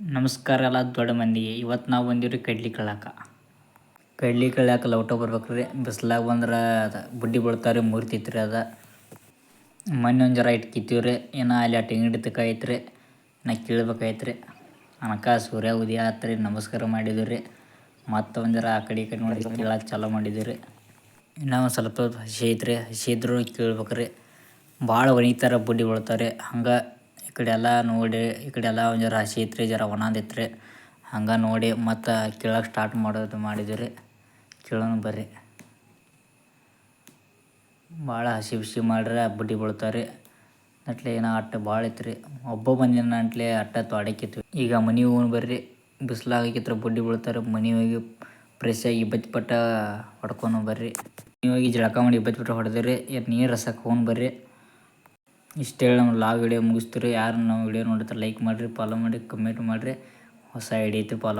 ನಮಸ್ಕಾರ ಎಲ್ಲ ದೊಡ್ಡ ಮಂದಿಗೆ. ಇವತ್ತು ನಾವು ಬಂದೀವ್ರಿ ಕಡ್ಲಿ ಕಳ್ಳಾಕ. ಕಡ್ಲಿ ಕಳ್ಳಾಕ ಲೌಟ ರೀ ಬಿಸ್ಲಾಗ ಬಂದ್ರೆ ಅದು ಬುಡ್ಡಿ ಬೀಳ್ತಾವ್ರಿ ಮುರಿತೈತ್ರಿ ಅದ. ಮೊನ್ನೆ ಒಂದು ಜರ ಕಿತ್ತೀವ್ರಿ ಏನೋ ಅಲ್ಲಿ ಅಟ್ಟು ಹಿಂಗಡಿ ನಾ ಕೀಳ್ಬೇಕಾಯ್ತ್ರಿ. ಅನಕ ಸೂರ್ಯ ಉದಯ ಆತ್ರಿ. ನಮಸ್ಕಾರ ಮಾಡಿದ್ವಿ ರೀ ಮತ್ತೆ ಒಂದು ಜರ ಆ ಕಡೆ ಈ ಕಡೆ ನೋಡಿ ಕೀಳಕ್ಕೆ ಚಾಲೂ ಮಾಡಿದ್ವಿ ರೀ ಇನ್ನೂ ಒಂದು ಸ್ವಲ್ಪ ಹಸಿ ಐತ್ರಿ. ಹಸಿ ಇದ್ರೂ ಕೀಳ್ಬೇಕ್ರಿ. ಭಾಳ ಒಣಗಿತಾರೆ ಬುಡ್ಡಿ ಬೀಳ್ತಾವ್ರಿ. ಹಂಗೆ ಕಡೆ ಎಲ್ಲ ನೋಡಿ, ಈ ಕಡೆ ಎಲ್ಲ ಒಂದು ಜರ ಹಸಿ ರೀ ಜರ ರೀ ಹಂಗೆ ನೋಡಿ ಮತ್ತು ಕೀಳಕ್ಕೆ ಸ್ಟಾರ್ಟ್ ಮಾಡೋದು ಮಾಡಿದ್ವಿ ರೀ ಬರ್ರಿ. ಭಾಳ ಹಸಿ ಬಿಸಿ ಮಾಡ್ರೆ ಬುಡ್ಡಿ ಬೀಳ್ತಾವ್ರಿ. ಅಟ್ಲೆ ಏನೋ ಅಟ್ಟ ಭಾಳ ಇತ್ತು ರೀ ಒಬ್ಬ ಬಂದಿನ ಅಂಟ್ಲೆ ಅಟ್ಟ ತೊಡಕಿತ್ತು ಈಗ ಮನೆ ಹೋಗಿ ಬರ್ರಿ ಬಿಸಿಲಾಗಿತ್ತು ಬುಡ್ಡಿ ಬೀಳ್ತಾರೆ ಮನೆ ಹೋಗಿ ಫ್ರೆಶ್ ಆಗಿ ಇಬ್ಬತ್ತು ಪಟ್ಟ ಹೊಡ್ಕೊಂಡು ಬರ್ರಿ. ಮನೆ ಹೋಗಿ ಜಳಕ ಮಾಡಿ ಇಬ್ಬತ್ತು ಪಟ್ಟ ಹೊಡೆದ್ರಿ. ನೀರು ರಸಕ್ಕೆ ಹೋಗಿ ಬರ್ರಿ. ಇಷ್ಟು ಹೇಳಿ ನಮ್ಮ ಲಾಗ್ ವಿಡಿಯೋ ಮುಗಿಸ್ತೀರಿ. ಯಾರು ನಮ್ಮ ವಿಡಿಯೋ ನೋಡ್ತಾರೆ ಲೈಕ್ ಮಾಡಿರಿ ಫಾಲೋ ಮಾಡಿ ಕಮೆಂಟ್ ಮಾಡಿರಿ. ಹೊಸ ಐಡಿ ಐತಿ ಫಾಲೋ